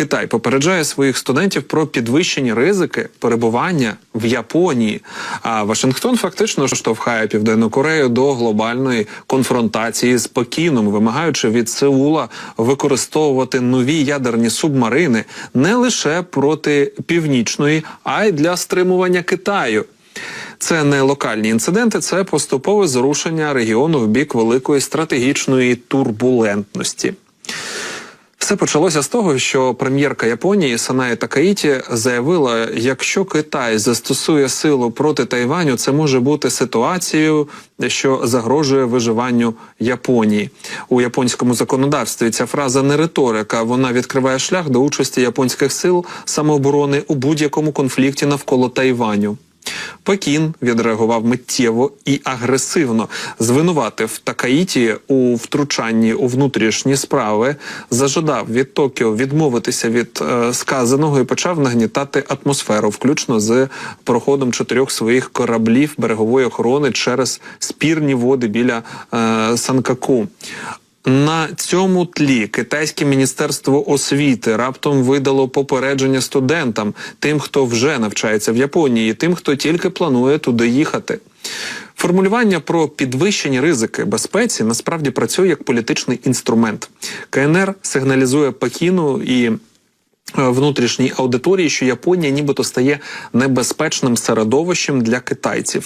Китай попереджає своїх студентів про підвищені ризики перебування в Японії. А Вашингтон фактично штовхає Південну Корею до глобальної конфронтації з Пекіном, вимагаючи від Сеула використовувати нові ядерні субмарини не лише проти північної, а й для стримування Китаю. Це не локальні інциденти, це поступове зрушення регіону в бік великої стратегічної турбулентності. Все почалося з того, що прем'єрка Японії Санає Такаїті заявила, якщо Китай застосує силу проти Тайваню, це може бути ситуацією, що загрожує виживанню Японії у японському законодавстві. Ця фраза не риторика. Вона відкриває шлях до участі японських сил самооборони у будь-якому конфлікті навколо Тайваню. Пекін відреагував миттєво і агресивно, звинуватив Такаїті у втручанні у внутрішні справи, зажадав від Токіо відмовитися від е, сказаного і почав нагнітати атмосферу, включно з проходом чотирьох своїх кораблів берегової охорони через спірні води біля е, Санкаку. На цьому тлі китайське міністерство освіти раптом видало попередження студентам, тим, хто вже навчається в Японії, тим, хто тільки планує туди їхати. Формулювання про підвищені ризики безпеці насправді працює як політичний інструмент. КНР сигналізує Пекіну і е, внутрішній аудиторії, що Японія нібито стає небезпечним середовищем для китайців.